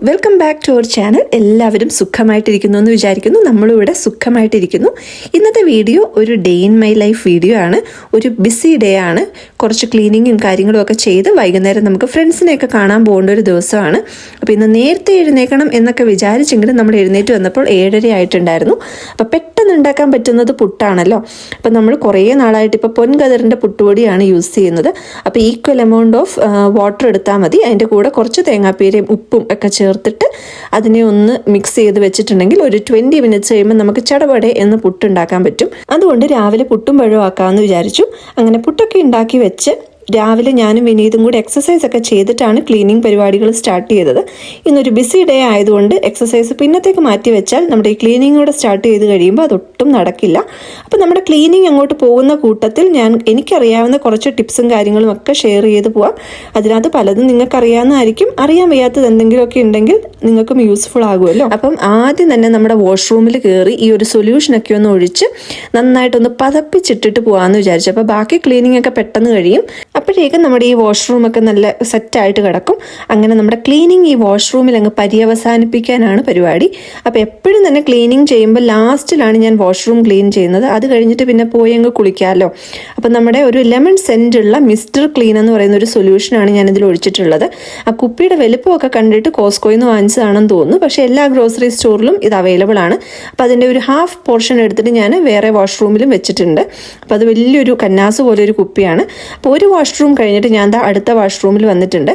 Welcome back to our channel എല്ലാവരും സുഖമായിട്ടിരിക്കുന്നു എന്ന് വിചാരിക്കുന്നു. നമ്മളിവിടെ സുഖമായിട്ടിരിക്കുന്നു. ഇന്നത്തെ വീഡിയോ ഒരു day in my life video ആണ്. ഒരു ബിസി ഡേ ആണ്. കുറച്ച് ക്ലീനിങ്ങും കാര്യങ്ങളും ഒക്കെ ചെയ്ത് വൈകുന്നേരം നമുക്ക് ഫ്രണ്ട്സിനെയൊക്കെ കാണാൻ പോകേണ്ട ഒരു ദിവസമാണ്. അപ്പോൾ ഇന്ന് നേരത്തെ എഴുന്നേക്കണം എന്നൊക്കെ വിചാരിച്ചെങ്കിലും നമ്മൾ എഴുന്നേറ്റ് വന്നപ്പോൾ ഏഴര ആയിട്ടുണ്ടായിരുന്നു അപ്പോൾ പെട്ടെന്ന് ഉണ്ടാക്കാൻ പറ്റുന്നത് പുട്ടാണല്ലോ. അപ്പോൾ നമ്മൾ കുറേ നാളായിട്ട് ഇപ്പോൾ പൊൻകതിറിന്റെ പുട്ടുപൊടിയാണ് യൂസ് ചെയ്യുന്നത്. അപ്പോൾ ഈക്വൽ എമൗണ്ട് ഓഫ് വാട്ടർ എടുത്താൽ മതി. അതിന്റെ കൂടെ കുറച്ച് തേങ്ങാപ്പീരയും ഉപ്പും ഒക്കെ ചേർത്തിട്ട് അതിനെ ഒന്ന് മിക്സ് ചെയ്ത് വെച്ചിട്ടുണ്ടെങ്കിൽ ഒരു ട്വന്റി മിനിറ്റ്സ് കഴിയുമ്പോൾ നമുക്ക് ചടപടെ എന്ന് പുട്ടുണ്ടാക്കാൻ പറ്റും. അതുകൊണ്ട് രാവിലെ പുട്ടും പഴവും ആക്കാമെന്ന് വിചാരിച്ചു. അങ്ങനെ പുട്ടൊക്കെ ഉണ്ടാക്കി വെച്ച് രാവിലെ ഞാനും വിനീതും കൂടി എക്സസൈസ് ഒക്കെ ചെയ്തിട്ടാണ് ക്ലീനിങ് പരിപാടികൾ സ്റ്റാർട്ട് ചെയ്തത്. ഇന്നൊരു ബിസി ഡേ ആയതുകൊണ്ട് എക്സസൈസ് പിന്നത്തേക്ക് മാറ്റി വെച്ചാൽ നമ്മുടെ ഈ ക്ലീനിങ് കൂടെ സ്റ്റാർട്ട് ചെയ്ത് കഴിയുമ്പോൾ അതൊട്ടും നടക്കില്ല. അപ്പോൾ നമ്മുടെ ക്ലീനിങ് അങ്ങോട്ട് പോകുന്ന കൂട്ടത്തിൽ ഞാൻ എനിക്കറിയാവുന്ന കുറച്ച് ടിപ്സും കാര്യങ്ങളും ഒക്കെ ഷെയർ ചെയ്ത് പോവാം. അതിനകത്ത് പലതും നിങ്ങൾക്ക് അറിയാവുന്നതായിരിക്കും അറിയാൻ വയ്യാത്തത് എന്തെങ്കിലുമൊക്കെ ഉണ്ടെങ്കിൽ നിങ്ങൾക്കും യൂസ്ഫുൾ ആകുമല്ലോ. അപ്പം ആദ്യം തന്നെ നമ്മുടെ വാഷ്റൂമിൽ കയറി ഈ ഒരു സൊല്യൂഷനൊക്കെ ഒന്ന് ഒഴിച്ച് നന്നായിട്ടൊന്ന് പതപ്പിച്ചിട്ടിട്ട് പോകാമെന്ന് വിചാരിച്ചു. അപ്പോൾ ബാക്കി ക്ലീനിങ് ഒക്കെ പെട്ടെന്ന് കഴിയും. അപ്പോഴേക്കും നമ്മുടെ ഈ വാഷ്റൂമൊക്കെ നല്ല സെറ്റായിട്ട് കിടക്കും. അങ്ങനെ നമ്മുടെ ക്ലീനിങ് ഈ വാഷ്റൂമിൽ അങ്ങ് പര്യവസാനിപ്പിക്കാനാണ് പരിപാടി. അപ്പോൾ എപ്പോഴും തന്നെ ക്ലീനിങ് ചെയ്യുമ്പോൾ ലാസ്റ്റിലാണ് ഞാൻ വാഷ്റൂം ക്ലീൻ ചെയ്യുന്നത്. അത് കഴിഞ്ഞിട്ട് പിന്നെ പോയി അങ്ങ് കുളിക്കാമല്ലോ അപ്പോൾ നമ്മുടെ ഒരു ലെമൺ സെന്റുള്ള മിസ്റ്റർ ക്ലീൻ എന്ന് പറയുന്ന ഒരു സൊല്യൂഷനാണ് ഞാൻ ഇതിൽ ഒഴിച്ചിട്ടുള്ളത്. ആ കുപ്പിയുടെ വലുപ്പമൊക്കെ കണ്ടിട്ട് കോസ്കോയിൽ നിന്ന് വാങ്ങിച്ചതാണെന്ന് തോന്നുന്നു. പക്ഷേ എല്ലാ ഗ്രോസറി സ്റ്റോറിലും ഇത് അവൈലബിൾ ആണ്. അപ്പോൾ അതിന്റെ ഒരു ഹാഫ് പോർഷൻ എടുത്തിട്ട് ഞാൻ വേറെ വാഷ്റൂമിലും വെച്ചിട്ടുണ്ട്. അപ്പോൾ അത് വലിയൊരു കന്നാസ് പോലെ ഒരു കുപ്പിയാണ്. അപ്പോൾ ഒരു വാഷ്റൂം കഴിഞ്ഞിട്ട് ഞാൻ അടുത്ത വാഷ്റൂമിൽ വന്നിട്ടുണ്ട്.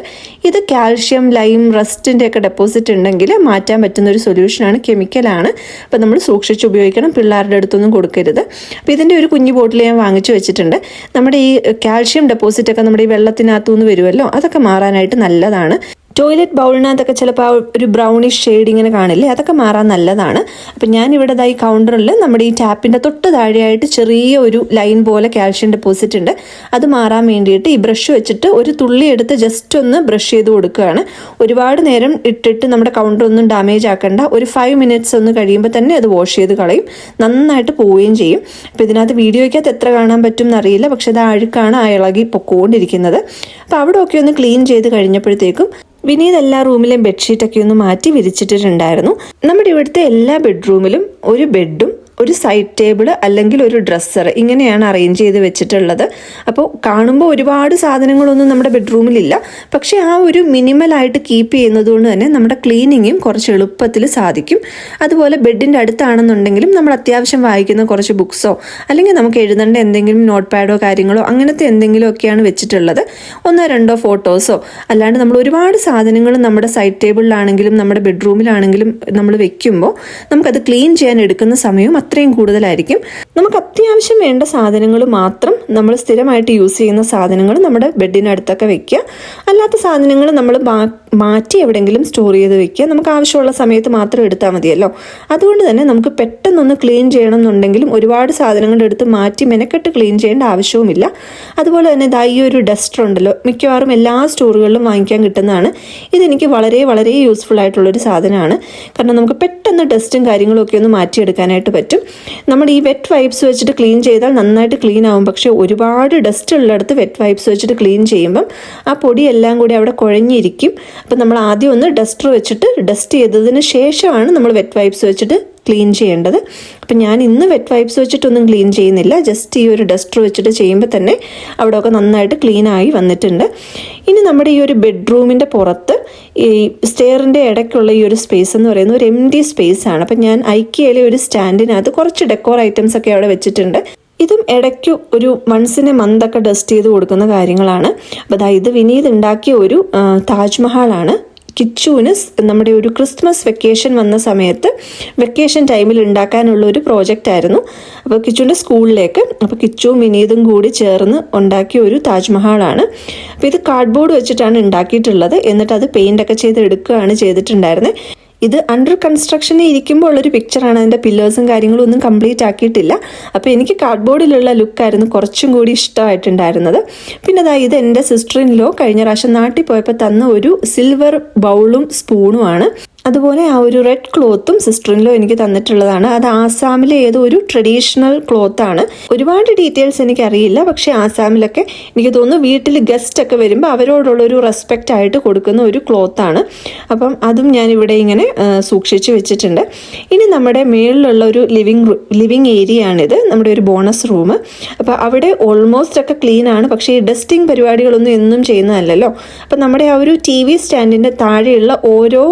ഇത് കാൽഷ്യം ലൈം റസ്റ്റിന്റെ ഒക്കെ ഡെപ്പോസിറ്റ് ഉണ്ടെങ്കിൽ മാറ്റാൻ പറ്റുന്ന ഒരു സൊല്യൂഷനാണ് കെമിക്കലാണ് അപ്പോൾ നമ്മൾ സൂക്ഷിച്ച് ഉപയോഗിക്കണം പിള്ളേരുടെ അടുത്തൊന്നും കൊടുക്കരുത്. അപ്പോൾ ഇതിന്റെ ഒരു കുഞ്ഞു ബോട്ടിൽ ഞാൻ വാങ്ങിച്ചു വെച്ചിട്ടുണ്ട്. നമ്മുടെ ഈ കാൽഷ്യം ഡെപ്പോസിറ്റ് ഒക്കെ നമ്മുടെ ഈ വെള്ളത്തിനകത്തു നിന്ന് വരുമല്ലോ? അതൊക്കെ മാറാനായിട്ട് നല്ലതാണ്. ടോയ്ലറ്റ് ബൗളിനകത്തൊക്കെ ചിലപ്പോൾ ആ ഒരു ബ്രൗണിഷ് ഷെയ്ഡ് ഇങ്ങനെ കാണില്ലേ? അതൊക്കെ മാറാൻ നല്ലതാണ്. അപ്പം ഞാൻ ഇവിടെ ഈ കൗണ്ടറിൽ നമ്മുടെ ഈ ടാപ്പിന്റെ തൊട്ട് താഴെയായിട്ട് ചെറിയ ഒരു ലൈൻ പോലെ കാൽഷ്യം ഡെപ്പോസിറ്റ് ഉണ്ട്. അത് മാറാൻ വേണ്ടിയിട്ട് ഈ ബ്രഷ് വെച്ചിട്ട് ഒരു തുള്ളി എടുത്ത് ജസ്റ്റ് ഒന്ന് ബ്രഷ് ചെയ്ത് കൊടുക്കുകയാണ്. ഒരുപാട് നേരം ഇട്ടിട്ട് നമ്മുടെ കൗണ്ടർ ഒന്നും ഡാമേജ് ആക്കണ്ട. ഒരു ഫൈവ് മിനിറ്റ്സ് ഒന്ന് കഴിയുമ്പോൾ തന്നെ അത് വാഷ് ചെയ്ത് കളയും. നന്നായിട്ട് പോവുകയും ചെയ്യും. അപ്പോൾ ഇതിനകത്ത് വീഡിയോയ്ക്കകത്ത് എത്ര കാണാൻ പറ്റും എന്നറിയില്ല. പക്ഷെ അത് അഴുക്കാണ് ആ ഇളകി പൊക്കോണ്ടിരിക്കുന്നത്. അപ്പോൾ അവിടെ ഒക്കെ ഒന്ന് ക്ലീൻ ചെയ്ത് കഴിഞ്ഞപ്പോഴത്തേക്കും വിനീത് എല്ലാ റൂമിലെയും ബെഡ്ഷീറ്റൊക്കെ ഒന്ന് മാറ്റി വിരിച്ചിട്ടിട്ടുണ്ടായിരുന്നു. നമ്മുടെ ഇവിടുത്തെ എല്ലാ ബെഡ്റൂമിലും ഒരു ബെഡും ഒരു സൈഡ് ടേബിൾ അല്ലെങ്കിൽ ഒരു ഡ്രസ്സർ ഇങ്ങനെയാണ് അറേഞ്ച് ചെയ്ത് വെച്ചിട്ടുള്ളത്. അപ്പോൾ കാണുമ്പോൾ ഒരുപാട് സാധനങ്ങളൊന്നും നമ്മുടെ ബെഡ്റൂമിലില്ല പക്ഷേ ആ ഒരു മിനിമലായിട്ട് കീപ്പ് ചെയ്യുന്നത് കൊണ്ട് തന്നെ നമ്മുടെ ക്ലീനിങ്ങും കുറച്ച് എളുപ്പത്തിൽ സാധിക്കും. അതുപോലെ ബെഡിന്റെ അടുത്താണെന്നുണ്ടെങ്കിലും നമ്മൾ അത്യാവശ്യം വായിക്കുന്ന കുറച്ച് ബുക്സോ അല്ലെങ്കിൽ നമുക്ക് എഴുതേണ്ട എന്തെങ്കിലും നോട്ട് പാഡോ കാര്യങ്ങളോ അങ്ങനത്തെ എന്തെങ്കിലുമൊക്കെയാണ് വെച്ചിട്ടുള്ളത്. ഒന്നോ രണ്ടോ ഫോട്ടോസോ അല്ലാണ്ട് നമ്മൾ ഒരുപാട് സാധനങ്ങൾ നമ്മുടെ സൈഡ് ടേബിളിലാണെങ്കിലും നമ്മുടെ ബെഡ്റൂമിലാണെങ്കിലും നമ്മൾ വെക്കുമ്പോൾ നമുക്കത് ക്ലീൻ ചെയ്യാൻ എടുക്കുന്ന സമയവും അത്രയും കൂടുതലായിരിക്കും. നമുക്ക് അത്യാവശ്യം വേണ്ട സാധനങ്ങൾ മാത്രം നമ്മൾ സ്ഥിരമായിട്ട് യൂസ് ചെയ്യുന്ന സാധനങ്ങൾ നമ്മുടെ ബെഡിനടുത്തൊക്കെ വെക്കുക. അല്ലാത്ത സാധനങ്ങൾ നമ്മൾ മാറ്റി എവിടെയെങ്കിലും സ്റ്റോർ ചെയ്ത് വെക്കുക. നമുക്ക് ആവശ്യമുള്ള സമയത്ത് മാത്രം എടുത്താൽ മതിയല്ലോ. അതുകൊണ്ട് തന്നെ നമുക്ക് പെട്ടെന്നൊന്ന് ക്ലീൻ ചെയ്യണം എന്നുണ്ടെങ്കിലും ഒരുപാട് സാധനങ്ങൾ എടുത്ത് മാറ്റി മെനക്കെട്ട് ക്ലീൻ ചെയ്യേണ്ട ആവശ്യവുമില്ല. അതുപോലെ തന്നെ ഇതാ ഈ ഒരു ഡസ്റ്റർ ഉണ്ടല്ലോ. മിക്കവാറും എല്ലാ സ്റ്റോറുകളിലും വാങ്ങിക്കാൻ കിട്ടുന്നതാണ്. ഇതെനിക്ക് വളരെ വളരെ യൂസ്ഫുൾ ആയിട്ടുള്ളൊരു സാധനമാണ്. കാരണം നമുക്ക് പെട്ടെന്ന് ഡസ്റ്റും കാര്യങ്ങളും ഒക്കെ ഒന്ന് മാറ്റിയെടുക്കാനായിട്ട് പറ്റും. നമ്മൾ ഈ വെറ്റ് വൈപ്സ് വെച്ചിട്ട് ക്ലീൻ ചെയ്താൽ നന്നായിട്ട് ക്ലീൻ ആവും. പക്ഷേ ഒരുപാട് ഡസ്റ്റ് ഉള്ളിടത്ത് വെറ്റ് വൈപ്സ് വെച്ചിട്ട് ക്ലീൻ ചെയ്യുമ്പം ആ പൊടി എല്ലാം കൂടി അവിടെ കുഴഞ്ഞിരിക്കും. അപ്പം നമ്മൾ ആദ്യം ഒന്ന് ഡസ്റ്റർ വെച്ചിട്ട് ഡസ്റ്റ് ചെയ്തതിന് ശേഷമാണ് നമ്മൾ വെറ്റ് വൈപ്സ് വെച്ചിട്ട് ക്ലീൻ ചെയ്യേണ്ടത്. അപ്പം ഞാൻ ഇന്ന് വെറ്റ് വൈപ്സ് വെച്ചിട്ടൊന്നും ക്ലീൻ ചെയ്യുന്നില്ല. ജസ്റ്റ് ഈ ഒരു ഡസ്റ്റർ വെച്ചിട്ട് ചെയ്യുമ്പോൾ തന്നെ അവിടെയൊക്കെ നന്നായിട്ട് ക്ലീൻ ആയി വന്നിട്ടുണ്ട്. ഇനി നമ്മുടെ ഈ ഒരു ബെഡ്റൂമിന്റെ പുറത്ത് ഈ സ്റ്റെയറിന്റെ ഇടയ്ക്കുള്ള ഈ ഒരു സ്പേസ് എന്ന് പറയുന്നത് ഒരു എം ഡി സ്പേസ് ആണ്. അപ്പം ഞാൻ ഐക്കിയയിലെ ഒരു സ്റ്റാൻഡിനകത്ത് കുറച്ച് ഡെക്കോർ ഐറ്റംസ് ഒക്കെ അവിടെ വെച്ചിട്ടുണ്ട്. ഇതും ഇടയ്ക്ക് ഒരു മൺസിനെ മന്തൊക്കെ ഡസ്റ്റ് ചെയ്ത് കൊടുക്കുന്ന കാര്യങ്ങളാണ്. അപ്പോൾ അതായത് വിനീത് ഉണ്ടാക്കിയ ഒരു താജ്മഹാളാണ്. കിച്ചുവിന് നമ്മുടെ ഒരു ക്രിസ്മസ് വെക്കേഷൻ വന്ന സമയത്ത് വെക്കേഷൻ ടൈമിൽ ഉണ്ടാക്കാനുള്ള ഒരു പ്രോജക്റ്റ് ആയിരുന്നു. അപ്പോൾ കിച്ചുവിന്റെ സ്കൂളിലേക്ക് അപ്പോൾ കിച്ചുവും വിനീതും കൂടി ചേർന്ന് ഉണ്ടാക്കിയ ഒരു താജ്മഹാളാണ്. അപ്പോൾ ഇത് കാർഡ്ബോർഡ് വെച്ചിട്ടാണ് ഉണ്ടാക്കിയിട്ടുള്ളത്. എന്നിട്ട് അത് പെയിന്റൊക്കെ ചെയ്ത് എടുക്കുകയാണ് ചെയ്തിട്ടുണ്ടായിരുന്നത് ഇത് അണ്ടർ കൺസ്ട്രക്ഷനിൽ ഇരിക്കുമ്പോൾ ഉള്ളൊരു പിക്ചറാണ് അതിന്റെ പില്ലേഴ്സും കാര്യങ്ങളും ഒന്നും കംപ്ലീറ്റ് ആക്കിയിട്ടില്ല. അപ്പോൾ എനിക്ക് കാർഡ്ബോർഡിലുള്ള ലുക്കായിരുന്നു കുറച്ചും കൂടി ഇഷ്ടമായിട്ടുണ്ടായിരുന്നത്. പിന്നെ അതാ ഇത് എന്റെ സിസ്റ്ററിൻ ലോ കഴിഞ്ഞ പ്രാവശ്യം നാട്ടിൽ പോയപ്പോൾ തന്ന ഒരു സിൽവർ ബൗളും സ്പൂണുമാണ് അതുപോലെ ആ ഒരു റെഡ് ക്ലോത്തും സിസ്റ്ററിലോ എനിക്ക് തന്നിട്ടുള്ളതാണ്. അത് ആസാമിലെ ഏതോ ഒരു ട്രഡീഷണൽ ആണ്. ഒരുപാട് ഡീറ്റെയിൽസ് എനിക്ക് അറിയില്ല പക്ഷേ ആസാമിലൊക്കെ എനിക്ക് തോന്നുന്നു വീട്ടിൽ ഗസ്റ്റ് ഒക്കെ വരുമ്പോൾ അവരോടുള്ള ഒരു റെസ്പെക്റ്റ് ആയിട്ട് കൊടുക്കുന്ന ഒരു ക്ലോത്ത് ആണ്. അപ്പം അതും ഞാൻ ഇവിടെ ഇങ്ങനെ സൂക്ഷിച്ചു വെച്ചിട്ടുണ്ട്. ഇനി നമ്മുടെ മേളിലുള്ള ഒരു ലിവിങ് ലിവിങ് ഏരിയ ആണിത്. നമ്മുടെ ഒരു ബോണസ് റൂം അപ്പോൾ അവിടെ ഓൾമോസ്റ്റ് ഒക്കെ ക്ലീൻ ആണ്. പക്ഷേ ഈ ഡസ്റ്റിംഗ് പരിപാടികളൊന്നും എന്നും ചെയ്യുന്നതല്ലല്ലോ. അപ്പം നമ്മുടെ ആ ഒരു ടി വി സ്റ്റാൻഡിന്റെ താഴെയുള്ള ഓരോ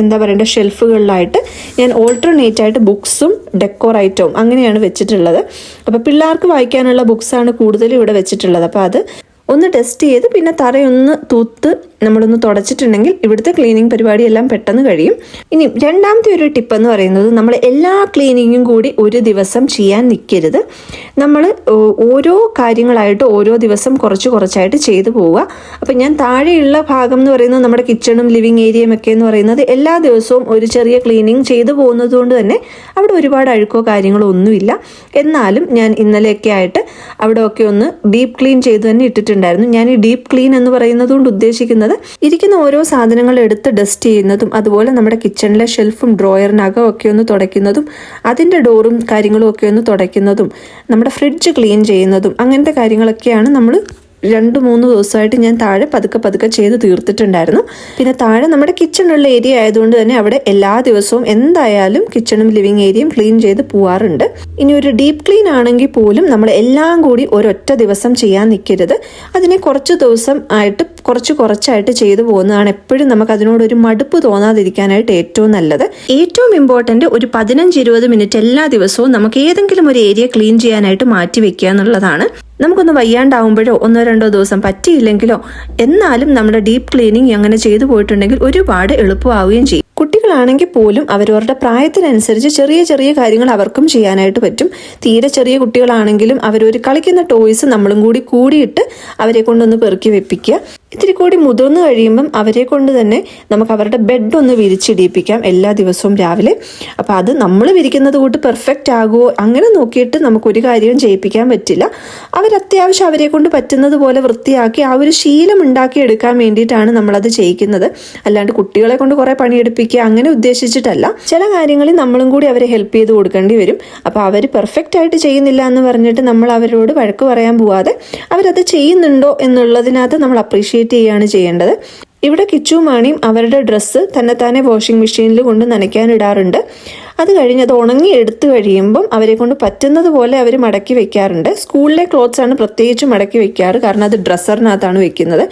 എന്താ പറയേണ്ട ഷെൽഫുകളിലായിട്ട് ഞാൻ ഓൾട്ടർനേറ്റ് ആയിട്ട് ബുക്സും ഡെക്കോർ ഐറ്റവും അങ്ങനെയാണ് വെച്ചിട്ടുള്ളത്. അപ്പോൾ പിള്ളേർക്ക് വായിക്കാനുള്ള ബുക്സാണ് കൂടുതലും ഇവിടെ വെച്ചിട്ടുള്ളത്. അപ്പോൾ അത് ഒന്ന് ടെസ്റ്റ് ചെയ്ത് പിന്നെ തറയൊന്ന് തൂത്ത് നമ്മളൊന്ന് തുടച്ചിട്ടുണ്ടെങ്കിൽ ഇവിടുത്തെ ക്ലീനിങ് പരിപാടിയെല്ലാം പെട്ടെന്ന് കഴിയും. ഇനി രണ്ടാമത്തെ ഒരു ടിപ്പ് എന്ന് പറയുന്നത് നമ്മൾ എല്ലാ ക്ലീനിങ്ങും കൂടി ഒരു ദിവസം ചെയ്യാൻ നിൽക്കരുത് നമ്മൾ ഓരോ കാര്യങ്ങളായിട്ട് ഓരോ ദിവസം കുറച്ച് കുറച്ചായിട്ട് ചെയ്തു പോവുക. അപ്പം ഞാൻ താഴെയുള്ള ഭാഗം എന്ന് പറയുന്നത് നമ്മുടെ കിച്ചണും ലിവിങ് ഏരിയയും ഒക്കെ എന്ന് പറയുന്നത് എല്ലാ ദിവസവും ഒരു ചെറിയ ക്ലീനിങ് ചെയ്തു പോകുന്നത് കൊണ്ട് തന്നെ അവിടെ ഒരുപാട് അഴുക്കോ കാര്യങ്ങളോ ഒന്നുമില്ല. എന്നാലും ഞാൻ ഇന്നലെയൊക്കെ ആയിട്ട് അവിടെ ഒക്കെ ഒന്ന് ഡീപ്പ് ക്ലീൻ ചെയ്ത് തന്നെ ഇട്ടിട്ടുണ്ടായിരുന്നു. ഞാൻ ഈ ഡീപ്പ് ക്ലീൻ എന്ന് പറയുന്നത് കൊണ്ട് ഉദ്ദേശിക്കുന്നത് ഇരിക്കുന്ന ഓരോ സാധനങ്ങൾ എടുത്ത് ഡസ്റ്റ് ചെയ്യുന്നതും അതുപോലെ നമ്മുടെ കിച്ചണിലെ ഷെൽഫും ഡ്രോയറിനകം ഒക്കെ ഒന്ന് തുടയ്ക്കുന്നതും അതിന്റെ ഡോറും കാര്യങ്ങളും ഒക്കെ ഒന്ന് തുടയ്ക്കുന്നതും നമ്മുടെ ഫ്രിഡ്ജ് ക്ലീൻ ചെയ്യുന്നതും അങ്ങനത്തെ കാര്യങ്ങളൊക്കെയാണ് നമ്മൾ രണ്ട് മൂന്ന് ദിവസമായിട്ട് ഞാൻ താഴെ പതുക്കെ പതുക്കെ ചെയ്ത് തീർത്തിട്ടുണ്ടായിരുന്നു. പിന്നെ താഴെ നമ്മുടെ കിച്ചണുള്ള ഏരിയ ആയതുകൊണ്ട് തന്നെ അവിടെ എല്ലാ ദിവസവും എന്തായാലും കിച്ചണും ലിവിങ് ഏരിയയും ക്ലീൻ ചെയ്ത് പോവാറുണ്ട്. ഇനി ഒരു ഡീപ്പ് ക്ലീൻ ആണെങ്കിൽ പോലും നമ്മൾ എല്ലാം കൂടി ഒരൊറ്റ ദിവസം ചെയ്യാൻ നിൽക്കരുത് അതിനെ കുറച്ച് ദിവസം ആയിട്ട് കുറച്ച് കുറച്ചായിട്ട് ചെയ്തു പോകുന്നതാണ് എപ്പോഴും നമുക്ക് അതിനോട് ഒരു മടുപ്പ് തോന്നാതിരിക്കാനായിട്ട് ഏറ്റവും നല്ലത്. ഏറ്റവും ഇമ്പോർട്ടന്റ് ഒരു പതിനഞ്ച് ഇരുപത് മിനിറ്റ് എല്ലാ ദിവസവും നമുക്ക് ഏതെങ്കിലും ഒരു ഏരിയ ക്ലീൻ ചെയ്യാനായിട്ട് മാറ്റി വെക്കുക എന്നുള്ളതാണ്. നമുക്കൊന്ന് വയ്യാണ്ടാവുമ്പോഴോ ഒന്നോ രണ്ടോ ദിവസം പറ്റിയില്ലെങ്കിലോ എന്നാലും നമ്മുടെ ഡീപ്പ് ക്ലീനിങ് അങ്ങനെ ചെയ്തു പോയിട്ടുണ്ടെങ്കിൽ ഒരുപാട് എളുപ്പമാവുകയും ചെയ്യും. കുട്ടികളാണെങ്കിൽ പോലും അവരവരുടെ പ്രായത്തിനനുസരിച്ച് ചെറിയ ചെറിയ കാര്യങ്ങൾ അവർക്കും ചെയ്യാനായിട്ട് പറ്റും. തീരെ ചെറിയ കുട്ടികളാണെങ്കിലും അവരൊരു കളിക്കുന്ന ടോയ്സ് നമ്മളും കൂടി കൂടിയിട്ട് അവരെ കൊണ്ടൊന്ന് പെറുക്കി വെപ്പിക്കുക. ഇത്തിരി കൂടി മുതിർന്നു കഴിയുമ്പം അവരെ കൊണ്ട് തന്നെ നമുക്ക് അവരുടെ ബെഡ് ഒന്ന് വിരിച്ചിടിയിപ്പിക്കാം എല്ലാ ദിവസവും രാവിലെ. അപ്പോൾ അത് നമ്മൾ വിരിക്കുന്നത് കൂട്ട് പെർഫെക്റ്റ് ആകുമോ അങ്ങനെ നോക്കിയിട്ട് നമുക്കൊരു കാര്യവും ചെയ്യിപ്പിക്കാൻ പറ്റില്ല. അവരത്യാവശ്യം അവരെ കൊണ്ട് പറ്റുന്നത് പോലെ വൃത്തിയാക്കി ആ ഒരു ശീലം ഉണ്ടാക്കിയെടുക്കാൻ വേണ്ടിയിട്ടാണ് നമ്മളത് ചെയ്യിക്കുന്നത്. അല്ലാണ്ട് കുട്ടികളെ കൊണ്ട് കുറേ പണിയെടുപ്പിക്കുക അങ്ങനെ ഉദ്ദേശിച്ചിട്ടല്ല. ചില കാര്യങ്ങളിൽ നമ്മളും കൂടി അവരെ ഹെൽപ്പ് ചെയ്ത് കൊടുക്കേണ്ടി വരും. അപ്പോൾ അവർ പെർഫെക്റ്റ് ആയിട്ട് ചെയ്യുന്നില്ല എന്ന് പറഞ്ഞിട്ട് നമ്മൾ അവരോട് വഴക്ക് പറയാൻ പോവാതെ അവരത് ചെയ്യുന്നുണ്ടോ എന്നുള്ളതിനകത്ത് നമ്മൾ അപ്രീഷിയേറ്റ് ചെയ്യുകയാണ് ചെയ്യേണ്ടത്. ഇവിടെ കിച്ചു മാണിയും അവരുടെ ഡ്രസ്സ് തന്നെത്താനെ വാഷിംഗ് മെഷീനിൽ കൊണ്ട് നനയ്ക്കാൻ ഇടാറുണ്ട്. അത് കഴിഞ്ഞ് അത് ഉണങ്ങി എടുത്തു കഴിയുമ്പം അവരെ കൊണ്ട് പറ്റുന്നത് പോലെ അവർ മടക്കി വെക്കാറുണ്ട്. സ്കൂളിലെ ക്ലോത്ത്സ് ആണ് പ്രത്യേകിച്ച് മടക്കി വെക്കാറ്. കാരണം അത് ഡ്രസ്സറിനകത്താണ് വെക്കുന്നത്.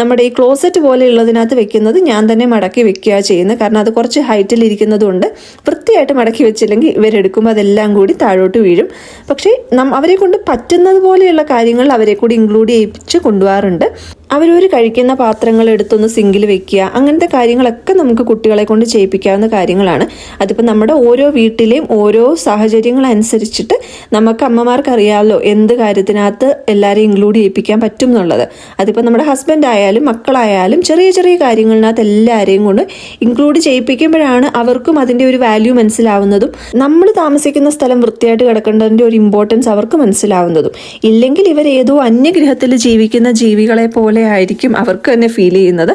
നമ്മുടെ ഈ ക്ലോസറ്റ് പോലെ ഉള്ളതിനകത്ത് വെക്കുന്നത് ഞാൻ തന്നെ മടക്കി വെക്കുക ചെയ്യുന്നത്. കാരണം അത് കുറച്ച് ഹൈറ്റിൽ ഇരിക്കുന്നതുകൊണ്ട് വൃത്തിയായിട്ട് മടക്കി വെച്ചില്ലെങ്കിൽ ഇവരെടുക്കുമ്പോൾ അതെല്ലാം കൂടി താഴോട്ട് വീഴും. പക്ഷേ അവരെ കൊണ്ട് പറ്റുന്നത് പോലെയുള്ള കാര്യങ്ങൾ അവരെ കൂടി ഇൻക്ലൂഡ് ചെയ്യിപ്പിച്ച് കൊണ്ടുപോകാറുണ്ട്. അവരൊരു കഴിക്കുന്ന പാത്രങ്ങൾ എടുത്തൊന്ന് സിങ്കിൽ വെക്കുക. അങ്ങനത്തെ കാര്യങ്ങളൊക്കെ നമുക്ക് കുട്ടികളെ കൊണ്ട് ചെയ്യിപ്പിക്കാവുന്ന കാര്യങ്ങളാണ്. അതിപ്പോൾ നമ്മുടെ ഓരോ വീട്ടിലെയും ഓരോ സാഹചര്യങ്ങൾ അനുസരിച്ചിട്ട് നമുക്ക് അമ്മമാർക്ക് അറിയാമല്ലോ എന്ത് കാര്യത്തിനകത്ത് എല്ലാവരെയും ഇൻക്ലൂഡ് ചെയ്യിപ്പിക്കാൻ പറ്റും എന്നുള്ളത്. അതിപ്പോൾ നമ്മുടെ ഹസ്ബൻഡ് ആയാലും മക്കളായാലും ചെറിയ ചെറിയ കാര്യങ്ങളിനകത്ത് എല്ലാവരെയും കൊണ്ട് ഇൻക്ലൂഡ് ചെയ്യിപ്പിക്കുമ്പോഴാണ് അവർക്കും അതിന്റെ ഒരു വാല്യൂ മനസ്സിലാവുന്നതും നമ്മൾ താമസിക്കുന്ന സ്ഥലം വൃത്തിയായിട്ട് കിടക്കേണ്ടതിന്റെ ഒരു ഇമ്പോർട്ടൻസ് അവർക്ക് മനസ്സിലാവുന്നതും. ഇല്ലെങ്കിൽ ഇവർ ഏതോ അന്യഗ്രഹത്തിൽ ജീവിക്കുന്ന ജീവികളെ പോലെ ആയിരിക്കും അവർക്ക് തന്നെ ഫീൽ ചെയ്യുന്നത്.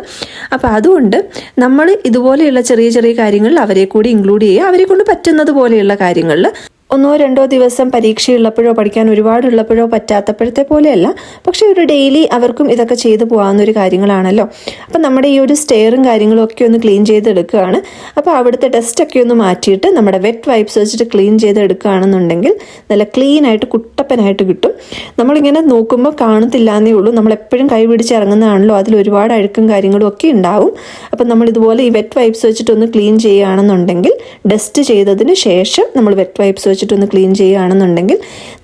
അപ്പോൾ അതുകൊണ്ട് നമ്മൾ ഇതുപോലെയുള്ള ചെറിയ ചെറിയ കാര്യങ്ങളിൽ അവരെ കൂടി ഇൻക്ലൂഡ് ചെയ്യുക അവരെ കൊണ്ട് പറ്റുന്നത് പോലെയുള്ള കാര്യങ്ങളിൽ ഒന്നോ രണ്ടോ ദിവസം പരീക്ഷയുള്ളപ്പോഴോ പഠിക്കാൻ ഒരുപാടുള്ളപ്പോഴോ പറ്റാത്തപ്പോഴത്തെ പോലെയല്ല. പക്ഷേ ഒരു ഡെയിലി അവർക്കും ഇതൊക്കെ ചെയ്തു പോകാവുന്ന ഒരു കാര്യങ്ങളാണല്ലോ. അപ്പം നമ്മുടെ ഈ ഒരു സ്റ്റെയറും കാര്യങ്ങളും ഒക്കെ ഒന്ന് ക്ലീൻ ചെയ്തെടുക്കുകയാണ്. അപ്പോൾ അവിടുത്തെ ഡസ്റ്റൊക്കെ ഒന്ന് മാറ്റിയിട്ട് നമ്മുടെ വെറ്റ് വൈപ്സ് വെച്ചിട്ട് ക്ലീൻ ചെയ്തെടുക്കുകയാണെന്നുണ്ടെങ്കിൽ നല്ല ക്ലീൻ ആയിട്ട് കുട്ടപ്പനായിട്ട് കിട്ടും. നമ്മളിങ്ങനെ നോക്കുമ്പോൾ കാണത്തില്ല എന്നേ ഉള്ളൂ. നമ്മളെപ്പോഴും കൈ പിടിച്ച് ഇറങ്ങുന്നതാണല്ലോ. അതിൽ ഒരുപാട് അഴുക്കും കാര്യങ്ങളും ഒക്കെ ഉണ്ടാവും. അപ്പം നമ്മൾ ഇതുപോലെ ഈ വെറ്റ് വൈപ്സ് വെച്ചിട്ടൊന്ന് ക്ലീൻ ചെയ്യുകയാണെന്നുണ്ടെങ്കിൽ ഡസ്റ്റ് ചെയ്തതിന് ശേഷം നമ്മൾ വെറ്റ് വൈപ്സ് വെച്ചിട്ടൊന്ന് ക്ലീൻ ചെയ്യുകയാണെന്നുണ്ടെങ്കിൽ